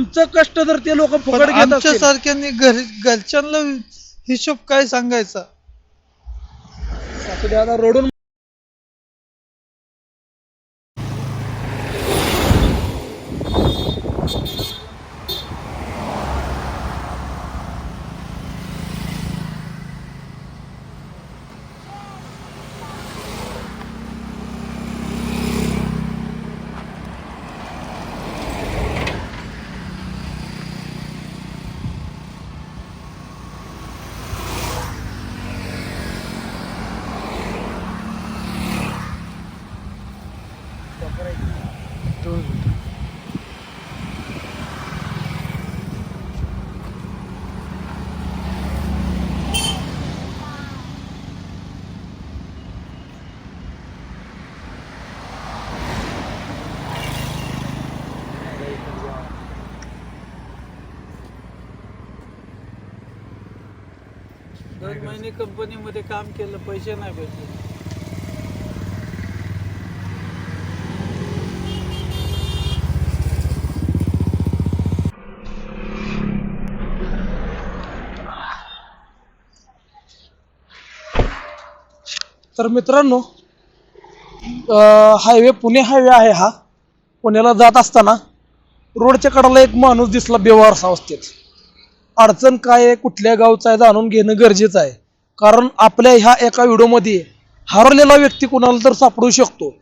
तुमचं कष्ट जर ते लोक पण फुकट घेत आमच्या असतील. सारख्यांनी घरी घरच्यांना हिशोब काय सांगायचा? रडून दोन महिने कंपनीमध्ये काम केलं पैसे नाही भेटले. तर मित्रांनो हायवे पुणे हायवे आहे हा. पुण्याला जात असताना रोडच्या कडाला एक माणूस दिसला बेवारसा अवस्थेत. अडचण काय आहे कुठल्या गावचा आहे जाणून घेणं गरजेचं आहे. कारण आपल्या ह्या एका व्हिडिओमध्ये हरवलेला व्यक्ती कुणाला तर सापडू शकतो.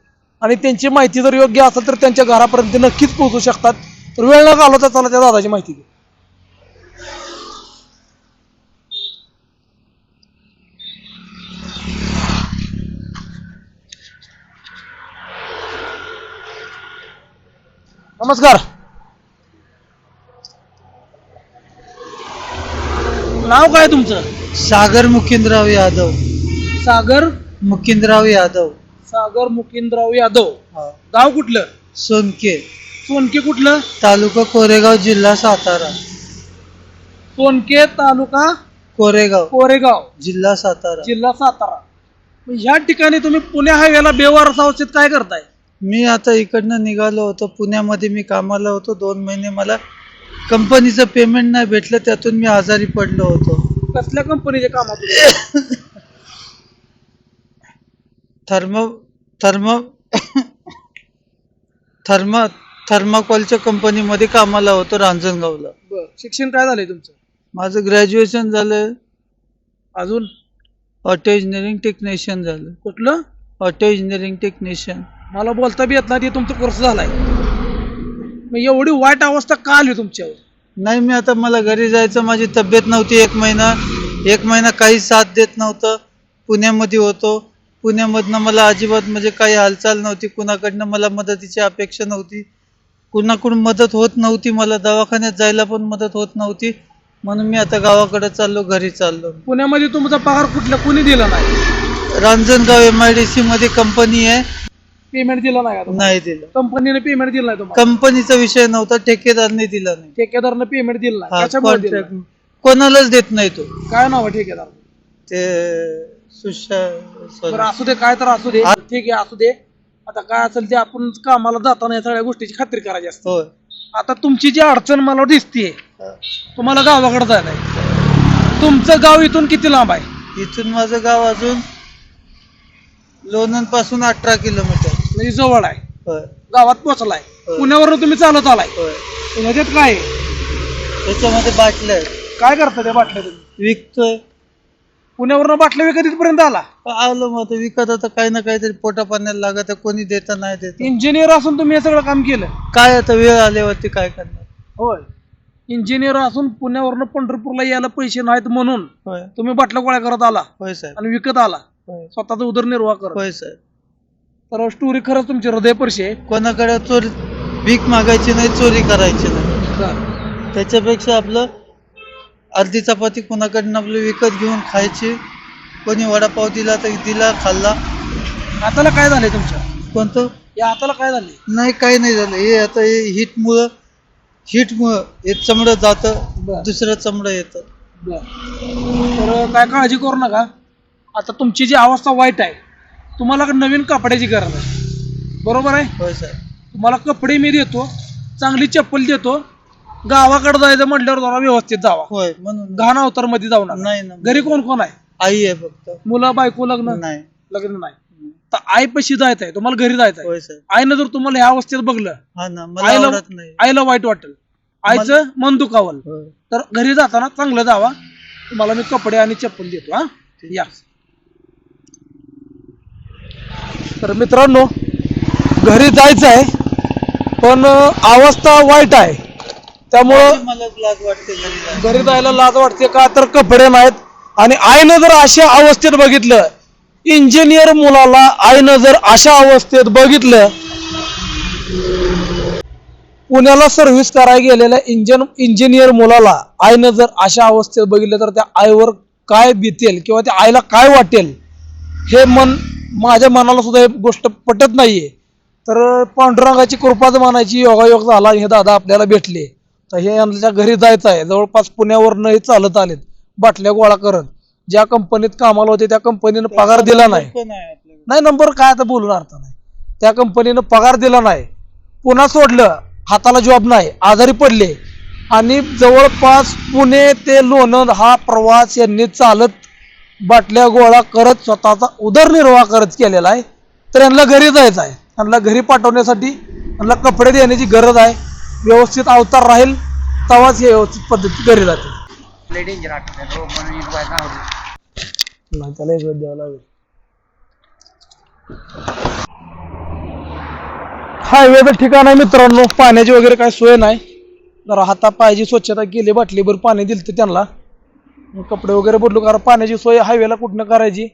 आणि त्यांची माहिती जर योग्य असेल तर त्यांच्या घरापर्यंत नक्कीच पोहोचू शकतात. तर वेळ न घालवता चला त्या दादाची माहिती घेऊ. नमस्कार. नाव काय तुमचं? सागर मुकिंदराव यादव. सागर? मुकिंदराव यादव. सागर मुकिंदराव यादव. गाव कुठलं? सोनके. सोनके कुठलं? तालुका कोरेगाव जिल्हा सातारा. सोनके तालुका कोरेगाव. कोरेगाव. जिल्हा सातारा. जिल्हा सातारा. मग ह्या ठिकाणी तुम्ही पुणे हायवेला बेवार अवस्थेत काय करताय? मी आता इकडनं निघालो होतो. पुण्यामध्ये मी कामाला होतो. दोन महिने मला कंपनीचं पेमेंट नाही भेटलं त्यातून मी आजारी पडलो होतो. कसल्या कंपनीच्या कामात थर्म थर्म थर्म थर्माकोलच्या कंपनीमध्ये कामाला होतो रांजणगावला. बर शिक्षण काय झालंय तुमचं? माझं ग्रॅज्युएशन झालं अजून? ऑटो इंजिनिअरिंग टेक्निशियन झालं. कुठलं? ऑटो इंजिनिअरिंग टेक्निशियन मला बोलता बी येत नाही ते तुमचा कोर्स झालाय. मग एवढी वाईट अवस्था का आली तुमच्यावर? नाही मी आता मला घरी जायचं माझी तब्येत नव्हती एक महिना. एक महिना काही साथ देत नव्हतं. पुण्यामध्ये होतो. पुण्यामधनं मला अजिबात म्हणजे काही हालचाल नव्हती. कुणाकडनं मला मदतीची अपेक्षा नव्हती. कुणाकडून मदत होत नव्हती. मला दवाखान्यात जायला पण मदत होत नव्हती. म्हणून मी आता गावाकडे चाललो घरी चाललो. पुण्यामध्ये तुमचा पगार कुठल्या कुणी दिला नाही? Ranjangaon M I D C मध्ये कंपनी आहे. पेमेंट दिलं नाही का? नाही दिलं. कंपनीने पेमेंट दिलं नाही तुम्हाला? कंपनीचा विषय नव्हता ठेकेदारने दिला नाही. ठेकेदारनं पेमेंट दिलं नाही. हा, कशामुळे दिलं contract कोणालाच देत नाही तो? काय नाव आहे ठेकेदार? ते सुशा बरं असू दे काय तर असू दे. ठीक आहे असू दे. आता काय असेल ते आपण कामाला जाताना या सगळ्या गोष्टीची खात्री करायची असते. होय. आता तुमची जी अडचण मला दिसतीये तुम्हाला गावाकडे जायला आहे. तुमचं गाव इथून किती लांब आहे? इथून माझं गाव अजून लोणंदपासून अठरा किलोमीटर. म्हणजे जवळ आहे. होय. गावात पोहोचलाय. होय. पुण्यावरून तुम्ही चालत आलाय. होय. काय आहे? त्याच्यामध्ये बाटल्या आहेत. काय करता त्या बाटल्या तुम्ही? विकतोय. पुण्यावरून बाटल्या विकत इथपर्यंत आला? आलो मग आता विकत आता काही ना काहीतरी पोटा पाण्याला लागत आहे. कोणी देत नाही देत. इंजिनियर असून तुम्ही हे सगळं काम केलं? काय आता वेळ आल्यावरती काय करणार? होय. इंजिनियर असून पुण्यावरून पंढरपूरला यायला पैसे नाहीत म्हणून होय. तुम्ही बाटल्या गोळ्या करत आला होय साहेब. आणि विकत आला. होय. स्वतःचा उदरनिर्वाह करत. होय साहेब. तर स्टोरी खरंच तुमची हृदयपर्शी आहे. कोणाकडे चोरी भीक मागायची नाही चोरी करायची नाही. त्याच्यापेक्षा आपलं अर्धी चपाती कोणाकडनं आपलं विकत घेऊन खायची कोणी वडापाव दिला तर दिला खाल्ला. हाताला काय झालंय तुमच्या? कोणतं? या हाताला काय झालंय? नाही काही नाही झालं. हे आता हे हिटमुळं हिटमुळं हे चमडं जातं बरं. दुसरं चमडं येतं. तर काय काळजी करू नका. आता तुमची जी अवस्था वाईट आहे तुम्हाला नवीन कपड्याची गरज आहे? बरोबर आहे? होय तुम्हाला कपडे मी देतो चांगली चप्पल देतो गावाकडे जायचं म्हटल्यावर जरा व्यवस्थित जावा. होय म्हणून. घाण अवतारमध्ये जाऊ नका. नाही ना घरी कोण कोण आहे? आई आहे फक्त. मुलं बायको लग्न? नाही. लग्न नाही. तर आईपाशी जायचं आहे तुम्हाला घरी जायचं आहे. होय आईनं जर तुम्हाला ह्या अवस्थेत बघलं हा ना मला आईला आवडत नाही. आईला वाईट वाटेल. आईचं मन दुखावल. होय. तर घरी जाताना चांगलं जावा. तुम्हाला मी कपडे आणि चप्पल देतो हा? या. तर मित्रांनो घरी जायचं आहे पण अवस्था वाईट आहे. त्यामुळं मला लाज वाटते घरी जायला. घरी जायला लाज वाटते का? तर कपडे नाहीत. आणि आईनं जर अशा अवस्थेत बघितलं इंजिनियर मुलाला आईनं जर अशा अवस्थेत बघितलं पुण्याला सर्व्हिस करायला गेलेल्या इंजन इंजिनियर मुलाला आईनं जर अशा अवस्थेत बघितलं तर त्या आईवर काय बितेल किंवा त्या आईला काय वाटेल हे मन माझ्या मनाला सुद्धा ही गोष्ट पटत नाहीये. तर पांडुरंगाची कृपाच मानायची योगायोग झाला हे दादा आपल्याला भेटले. तर हे यांच्या घरी जायचं आहे. जवळपास पुण्यावरनं चालत आलेत. बाटल्या गोळा करत. ज्या कंपनीत कामाला होते त्या कंपनीनं पगार दिला नाही. नाही नंबर काय आता बोलून अर्थ नाही. त्या कंपनीनं पगार दिला नाही. पुन्हा सोडलं. हाताला जॉब नाही. आजारी पडले. आणि जवळपास पुणे ते लोणंद हा प्रवास यांनी चालत बाटल्या गोळा करत स्वतःचा उदरनिर्वाह करत केलेला आहे. तर यांना घरी जायचं आहे. यांना घरी पाठवण्यासाठी यांना कपडे देण्याची गरज आहे. व्यवस्थित अवतार राहील तेव्हाच हे व्यवस्थित पद्धती घरी जाते नाही त्याला एक वेळ द्यावं लागेल. हायवेचं ठिकाण आहे मित्रांनो. पाण्याची वगैरे काय सोय नाही. जरा हाता पायाची स्वच्छता केली बाटलीभर पाणी दिलं त्यांना. मग कपडे वगैरे बदलू कारण पाण्याची सोय हायवेला कुठनं करायची?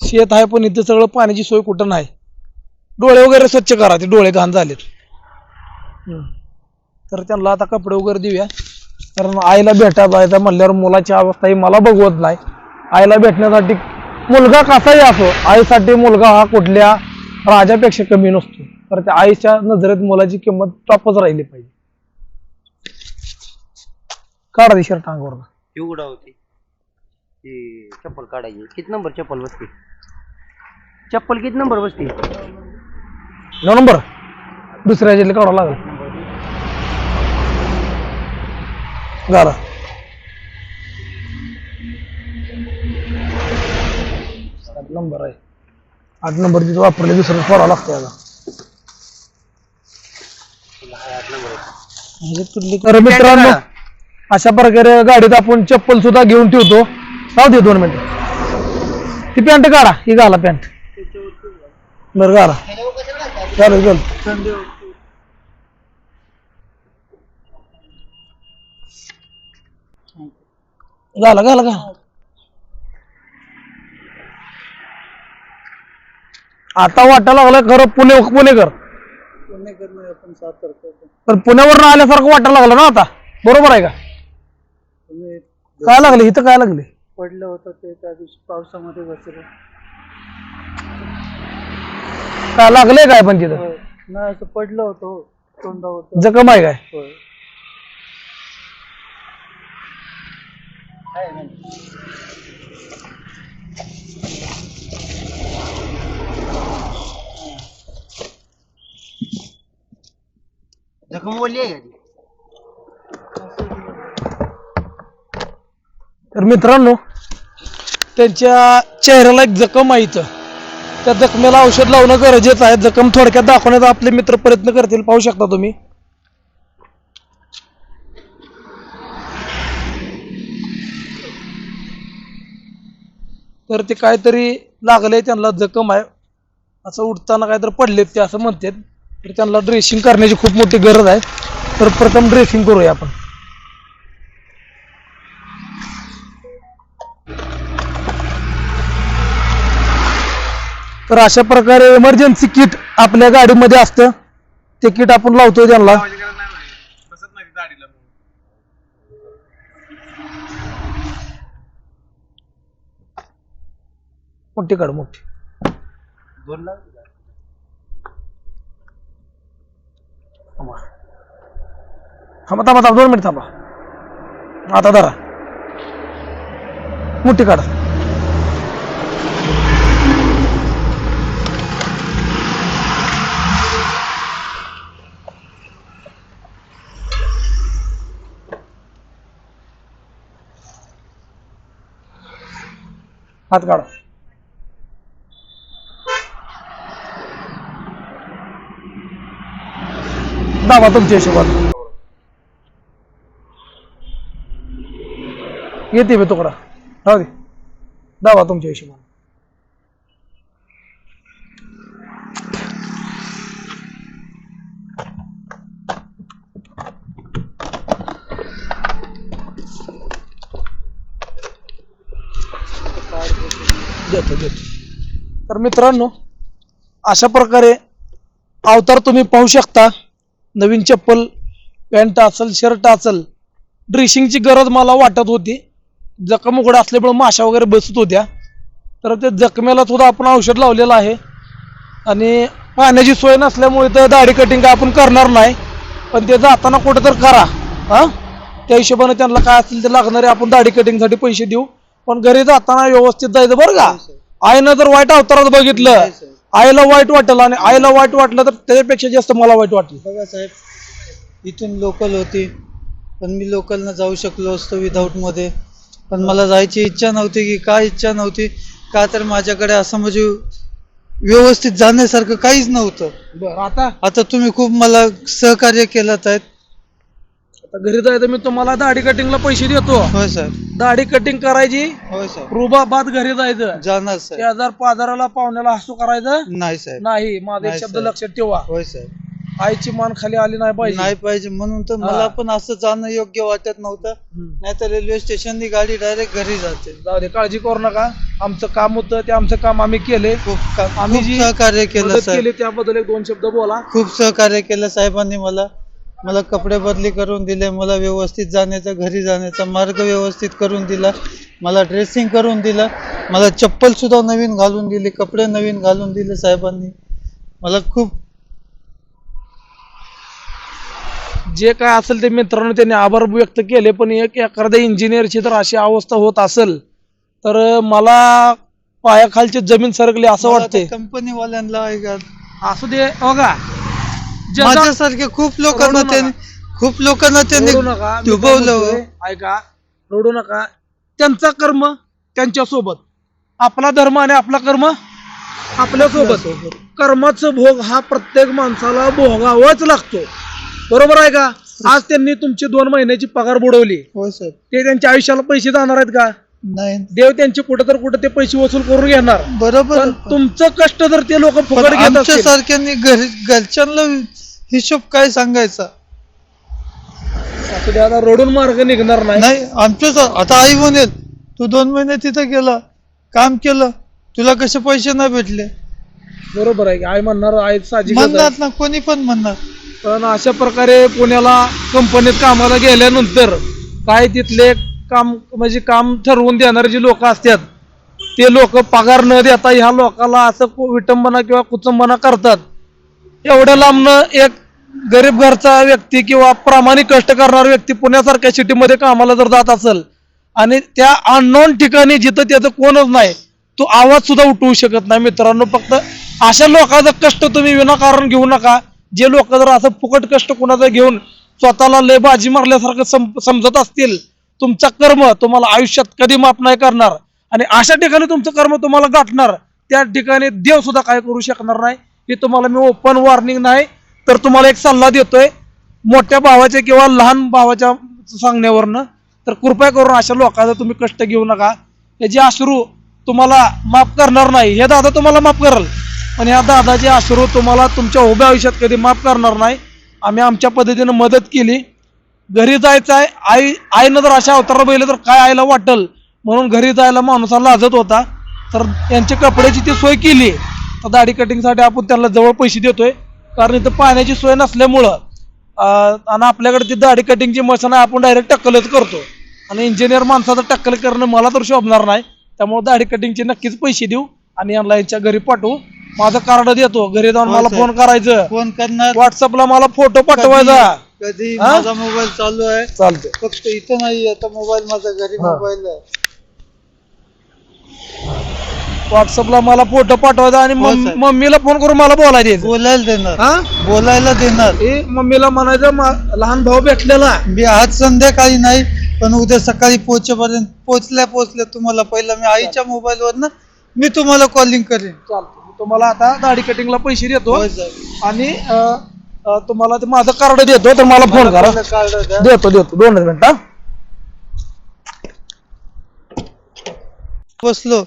शेत आहे पण इथं सगळं पाण्याची सोय कुठं नाही. डोळे वगैरे स्वच्छ करा ते डोळे घाण झालेत. हम्म. तर त्यांना आता कपडे वगैरे देऊया. कारण आईला भेटा जायचा म्हणल्यावर मुलाची अवस्था ही मला बघवत नाही. आईला भेटण्यासाठी मुलगा कसाही असो आईसाठी मुलगा हा कुठल्या राजापेक्षा कमी नसतो. तर त्या आईच्या नजरेत मुलाची किंमत टॉपच राहिली पाहिजे. काढा ती शर्ट अंगावर. होती ती चप्पल काढायची. किती नंबर चप्पल बसते चप्पल किती नंबर बसते नऊ नंबर. दुसऱ्या जिल्ह्यात काढावं लागेल. सात नंबर आहे. आठ नंबर तिथं वापरले दुसरं फोडावं लागतं याला म्हणजे तुटली तर मित्रांनो अशा प्रकारे गाडीत आपण चप्पल सुद्धा घेऊन ठेवतो. राहू दे दोन मिनिट. ती पॅन्ट काढा ही घाला पॅन्ट. बरं घाला. चालेल चालेल घाला घाला का आता वाटा लागलाय खरं पुणे पुणेकर. पुणेकर पण पुण्यावरून आल्यासारखं वाटायला लागलं ना आता? बरोबर आहे का? काय लागले? इथं काय लागले? पडलं होतं ते त्या दिवशी पावसामध्ये बसलं काय लागलंय काय पण तिथं होय. नाही असं पडलं होतं हो. तोंडावर जखम आहे काय होय जखम बोलली आहे का ती? तर मित्रांनो त्यांच्या चेहऱ्याला एक जखम आहे इथं. त्या जखमेला औषध लावणं गरजेचं आहे. जखम थोडक्यात दाखवण्याचा आपले मित्र प्रयत्न करतील. पाहू शकता तुम्ही. तर ते काहीतरी लागले त्यांना जखम आहे. असं उठताना काहीतरी पडलेत ते असं म्हणतात. तर त्यांना ड्रेसिंग करण्याची खूप मोठी गरज आहे. तर प्रथम ड्रेसिंग करूया आपण. तर अशा प्रकारे इमर्जन्सी किट आपल्या गाडीमध्ये असतं. ते किट आपण लावतोय त्यांना. मोठी काढ मोठी. थांबा. थांबा थांबा थांबा. दोन मिनिट थांबा. आता धरा. मोठी काढ. हात काढा. दाबा तुमच्या हिशोबात येते मी तुकडा. राहू दे. दाबा तुमच्या हिशोबाने. देतो देतो तर मित्रांनो अशा प्रकारे अवतार तुम्ही पाहू शकता. नवीन चप्पल पॅन्ट असेल शर्ट असेल ड्रेसिंगची गरज मला वाटत होती. जखम उघड असल्यामुळे माशा वगैरे बसत होत्या. तर ते जखमेला सुद्धा आपण औषध लावलेलं आहे. आणि पाण्याची सोय नसल्यामुळे तर दाढी कटिंग काय आपण करणार नाही. पण ते जाताना कुठं तर करा. हां? त्या हिशोबाने त्यांना काय असेल ते लागणारे आपण दाढी कटिंगसाठी पैसे देऊ. पण घरी जाताना व्यवस्थित जायचं बरं का? आईनं जर वाईट अवतारात बघितलं आईला वाईट वाटलं आणि आईला वाईट वाटलं तर त्याच्यापेक्षा जास्त मला वाईट वाटलं. बघा साहेब इथून लोकल होती पण मी लोकलनं जाऊ शकलो असतो विदाऊटमध्ये. पण मला जायची इच्छा नव्हती की काय इच्छा नव्हती का तर माझ्याकडे असं म्हणजे व्यवस्थित जाण्यासारखं काहीच नव्हतं. बरं आता? आता तुम्ही खूप मला सहकार्य केलं आहेत. आता घरी जायचं मी तुम्हाला दाढी कटिंगला पैसे देतो. होय साहेब. दाढी कटिंग करायची. होय साहेब. रुबाबाद घरी जायचं. जाणार शेजार पाजाराला पाहुण्याला हसू करायचं. नाही साहेब. नाही माझा एक नाही, शब्द. लक्षात ठेवा. होय साहेब. आईची मान खाली आली नाही पाहिजे. नाही पाहिजे म्हणून तर. मला पण असं जाणं योग्य वाटत नव्हतं. हम्म. नाही तर रेल्वे स्टेशननी गाडी डायरेक्ट घरी जाते. जाऊ दे काळजी करू नका. आमचं काम होतं ते आमचं काम आम्ही केले. खूप आम्ही खूप जी सहकार्य केलं मदत साहेब. केली त्याबद्दल एक दोन शब्द बोला. खूप सहकार्य केलं साहेबांनी मला. मला कपडे बदली करून दिले मला व्यवस्थित जाण्याचा घरी जाण्याचा मार्ग व्यवस्थित करून दिला मला ड्रेसिंग करून दिलं मला चप्पल सुद्धा नवीन घालून दिली कपडे नवीन घालून दिले साहेबांनी. मला खूप जे काय असेल ते मित्रांनो त्यांनी आभार व्यक्त केले पण एक एखाद्या इंजिनियरची तर अशी अवस्था होत असेल तर मला पायाखालची जमीन सरकली असं वाटते कंपनी वाल्यांना आहे का? असू दे बघा. माझ्यासारखे खूप लोकांना रडू. त्यांनी खूप लोकांना त्यांनी रडू नका. मी काय डुबवलं म्हणतोय, ऐका. रडू नका. त्यांचा कर्म त्यांच्यासोबत. आपला धर्म आणि आपला कर्म आपल्यासोबत. कर्माचं भोग हा प्रत्येक माणसाला भोगावाच लागतो. बरोबर आहे का? आज त्यांनी तुमची दोन महिन्याची पगार बुडवली. हो सर ते त्यांच्या आयुष्याला पैसे जाणार आहेत का? नाही. देव त्यांचे कुठं तर कुठं ते पैसे वसूल करून घेणार. बरोबर. पण तुमचं कष्ट जर ते लोक फुकट घेत आमच्या असतील. सारख्यांनी घरी घरच्यांना हिशोब काय सांगायचा? असू आता रडून मार्ग निघणार नाही. नाही आमच्या सा- आता आई म्हणेल तू दोन महिने तिथं गेला काम केलं तुला कसे पैसे नाही भेटले? बरोबर आहे आई म्हणणार आई साहजिकच म्हणणार. ना कोणी पण म्हणणार. पण अशा प्रकारे पुण्याला कंपनीत कामाला गेल्यानंतर काय तिथले काम म्हणजे काम ठरवून देणारे जे लोक असतात ते लोक पगार न देता ह्या लोकांना असं विटंबना किंवा कुचंबना करतात. एवढ्या लांबनं एक गरीब घरचा व्यक्ती किंवा प्रामाणिक कष्ट करणारा व्यक्ती पुण्यासारख्या सिटीमध्ये कामाला जर जात असेल आणि त्या अननोन ठिकाणी जिथं त्याचं कोणच नाही तो आवाज सुद्धा उठवू शकत नाही. मित्रांनो फक्त अशा लोकांचं कष्ट तुम्ही विनाकारण घेऊ नका. जे लोक जर असं फुकट कष्ट कुणाचं घेऊन स्वतःला लय बाजी मारल्यासारखं सम समजत असतील तुमचा कर्म तुम्हाला आयुष्यात कधी माफ नाही करणार आणि अशा ठिकाणी तुमचं कर्म तुम्हाला गाठणार त्या ठिकाणी देव सुद्धा काय करू शकणार नाही हे तुम्हाला मी ओपन वॉर्निंग नाही तर तुम्हाला एक सल्ला देतोय मोठ्या भावाच्या किंवा लहान भावाच्या सांगण्यावरनं तर कृपया करून अशा लोकांचा तुम्ही कष्ट घेऊ नका. याचे अश्रू तुम्हाला माफ करणार नाही हे दादा तुम्हाला माफ करल पण ह्या दादाचे अश्रू तुम्हाला तुमच्या उभ्या आयुष्यात कधी माफ करणार नाही. आम्ही आमच्या पद्धतीनं मदत केली. घरी जायचं आहे आई आईनं जर अशा अवतारा बघितलं तर काय आईला वाटेल? म्हणून घरी जायला माणूसाला लाजत होता. तर यांच्या कपड्याची ती सोय केली. तर दाढी कटिंगसाठी आपण त्यांना जवळ पैसे देतोय. कारण इथं पाण्याची सोय नसल्यामुळं आणि आपल्याकडे ती दाढी कटिंगची मशीन आहे आपण डायरेक्ट टक्कलच करतो. आणि इंजिनियर माणसाचं टक्कल करणं मला तर शोभणार नाही. त्यामुळे दाढी कटिंगचे नक्कीच पैसे देऊ आणि यांना यांच्या घरी पाठवू. माझं कार्ड देतो. घरी जाऊन हो, मला. फोन करायचं. फोन करणार. व्हॉट्सअपला मला फोटो पाठवायचा. कधी- हा? माझा मोबाईल चालू आहे. चालतंय. फक्त इथं नाही आता मोबाईल माझा घरी हा. मोबाईल आहे. व्हॉट्सअपला मला फोटो पाठवायचा आणि हो, मम- साहेब. मम्मीला फोन करून मला बोलायचं बोलायला देणार. हा? बोलायला देणार. हे मम्मीला म्हणायचं मा- लहान भाऊ भेटलेला मी आज संध्याकाळी नाही पण उद्या सकाळी पोहोचेपर्यंत पोचल्या पोचल्या तुम्हाला पहिला मी आईच्या मोबाईल वरनं मी तुम्हाला कॉलिंग करेन. चालतं तुम्हाला आता दाढी कटिंगला पैसे देतो. होय साहेब. आणि अं, तुम्हाला ते माझं कार्ड देतो तर मला फोन करा. देतो देतो. दोन मिनिट बसलो.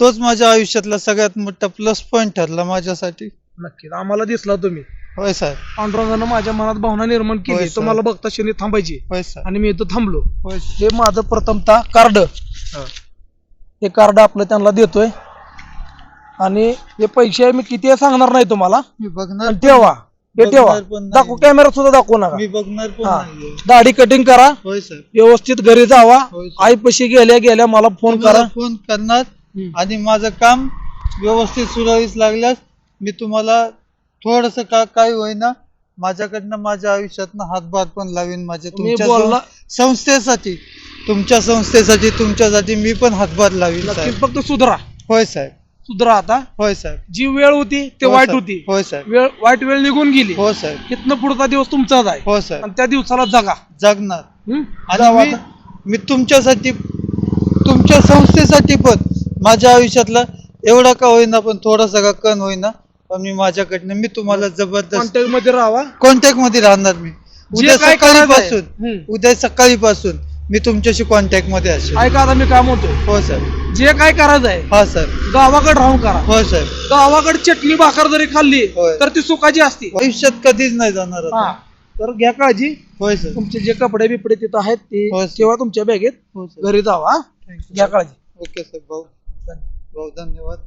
तोच माझ्या आयुष्यातला सगळ्यात मोठा प्लस पॉइंट ठरला माझ्यासाठी. नक्कीच. आम्हाला दिसला तुम्ही. होय साहेब. पांडुरंगानं माझ्या मनात भावना निर्माण केली. सर. तुम्हाला बघता शनी थांबायची. होय साहेब. आणि मी इथं थांबलो. होय. हे माझं प्रथमतः कार्ड. हा. हे कार्ड आपलं त्यांना देतोय. आणि हे पैसे मी किती आहे सांगणार नाही तुम्हाला. मी बघणार. पण ठेवा. हे बघणार ठेवा पण नाही. दाखवू कॅमेरा सुद्धा दाखवू नका. मी बघणार पण हा. नाहीये. दाढी कटिंग करा. होय साहेब व्यवस्थित घरी जावा. होय, सर. आईपाशी गेल्या गेल्या मला फोन करा. तुम्हाला फोन करणार आणि माझं काम व्यवस्थित सुरळीत लागल्यास मी तुम्हाला थोडस का काय होईना माझ्याकडनं माझ्या आयुष्यातनं हातभार पण लावीन माझ्या तुम्ही तुमच्या बोलला- सं- संस्थेसाठी तुमच्या संस्थेसाठी तुमच्यासाठी मी पण हातभार लावीन नक्कीच साहेब. फक्त सुधरा. होय साहेब. सुधरा आता. होय साहेब. जी वेळ होती ते होय वाईट साहेब. होती. होय साहेब. वेळ वाईट वेळ निघून गेली. हो साहेब. इथनं पुढचा दिवस तुमचाच आहे. हो साहेब. आणि त्या दिवसाला जगा. जगणार. हं? आणि जावा मी आता. मी तुमच्यासाठी तुमच्या संस्थेसाठी पण माझ्या आयुष्यातला एवढा का होईना पण थोडासा का कण होईना पण मी माझ्याकडनं मी तुम्हाला जबरदस्त कॉन्टॅक्टमध्ये राहावा. कॉन्टॅक्टमध्ये राहणार मी. उद्या काय सकाळी. पासून हम्म. उद्या सकाळी पासून मी तुमच्याशी कॉन्टॅक्टमध्ये असेल. ऐका आता मी काय म्हणतोय हो सर जे काय करायचं आहे हा सर गावाकडे राहून करा. हो सर गावाकडे चटणी भाकर जरी खाल्ली होय. तर ती सुखाची असती. आयुष्यात कधीच नाही जाणार आता. हा. तर घ्या काळजी. होय सर तुमचे जे कपडे बिपडे तिथं आहेत ते सर. ठेवा तुमच्या बॅगेत. हो सर घरी जावा हा? घ्या काळजी. ओके सर भाऊ. भाऊ धन्यवाद.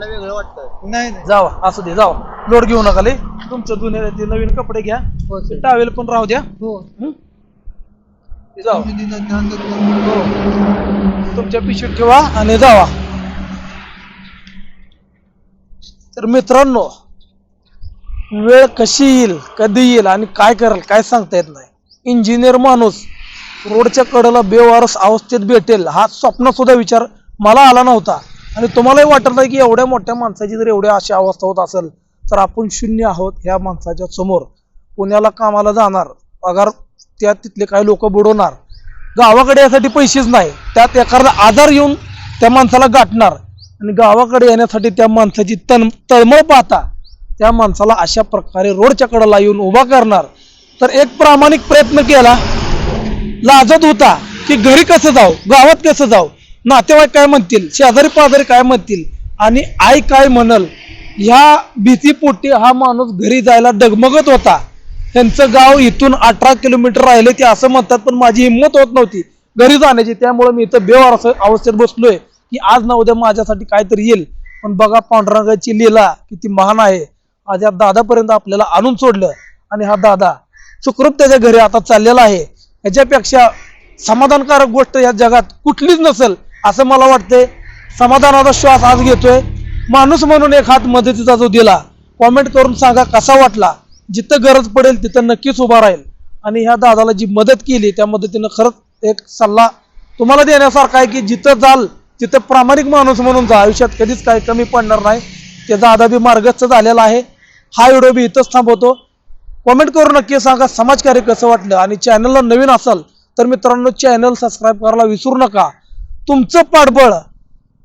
वेगळं वाटतं नाही नाही. जावा असू दे जावा. लोड घेऊ नका लय. तुमचं जुने ते नवीन कपडे घ्या. हो सर टावेल पण राहू द्या. हो. हं? ते जावा. हो. तुमच्या पिशवीत ठेवा आणि जावा. तर मित्रांनो वेळ कशी येईल कधी येईल आणि काय करेल काय सांगता येत नाही. इंजिनियर माणूस रोडच्या कडेला बेवारस अवस्थेत भेटेल हा स्वप्न सुद्धा विचार मला आला नव्हता. आणि तुम्हालाही वाटत नाही की एवढ्या मोठ्या माणसाची जर एवढ्या अशी अवस्था होत असेल तर आपण शून्य आहोत ह्या माणसाच्या समोर. पुण्याला कामाला जाणार पगार त्या तिथले काही लोक बुडवणार. गावाकडे यासाठी पैसेच नाही त्यात एखादा आजार येऊन त्या माणसाला गाठणार. आणि गावाकडे येण्यासाठी त्या माणसाची तन तळमळ पाहता त्या माणसाला अशा प्रकारे रोडच्या कडेला येऊन उभा करणार. तर एक प्रामाणिक प्रयत्न केला लाजत होता की घरी कसं जाऊ गावात कसं जाऊ? नातेवाईक काय म्हणतील? शेजारी पाजारी काय म्हणतील? आणि आई काय म्हणल? ह्या भीतीपोटी हा माणूस घरी जायला डगमगत होता. त्यांचं गाव इथून अठरा किलोमीटर राहिले ते असं म्हणतात पण माझी हिंमत होत नव्हती घरी जाण्याची. त्यामुळे मी इथं बेवार असं अवस्थेत बसलोय की आज ना उद्या माझ्यासाठी काहीतरी येईल. पण बघा पांडुरंगाची लीला किती महान आहे. आज या दादापर्यंत आपल्याला आणून सोडलं. आणि हा दादा सुखरूप त्याच्या घरी आता चाललेला आहे. याच्यापेक्षा समाधानकारक गोष्ट या जगात कुठलीच नसेल असं मला वाटतंय. समाधानाचा श्वास आज घेतोय. माणूस म्हणून एक हात मदतीचा जो दिला कॉमेंट करून सांगा कसा वाटला. जिथं गरज पडेल तिथं नक्कीच उभा राहील. आणि ह्या दादाला जी मदत केली त्या मदतीनं खरंच एक सल्ला तुम्हाला देण्यासारखा आहे की जिथं जाल तिथं प्रामाणिक माणूस म्हणून जा. आयुष्यात कधीच काही कमी पडणार नाही. ते दादा बी मार्गस्थ झालेला आहे. हा व्हिडिओ मी इथंच थांबवतो. कमेंट करून नक्की सांगा समाजकार्य कसं वाटलं? आणि चॅनलला नवीन असाल तर मित्रांनो चॅनल सबस्क्राईब करायला विसरू नका. तुमचं पाठबळ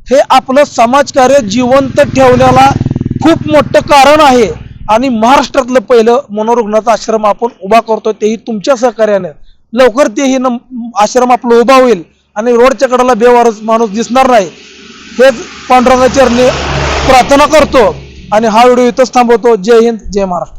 हे आपलं समाजकार्य जिवंत ठेवण्याला खूप मोठं कारण आहे. आणि महाराष्ट्रातलं पहिलं मनोरुग्णाचा आश्रम आपण उभा करतो तेही तुमच्या सहकार्याने. लवकर तेही न आश्रम आपलं उभा होईल. आणि रोडच्या कडेला बेवारस माणूस दिसणार नाही. हेच पांडुरंगाचरणी प्रार्थना करतो. आणि हा व्हिडिओ इथंच थांबवतो. जय हिंद जय महाराष्ट्र.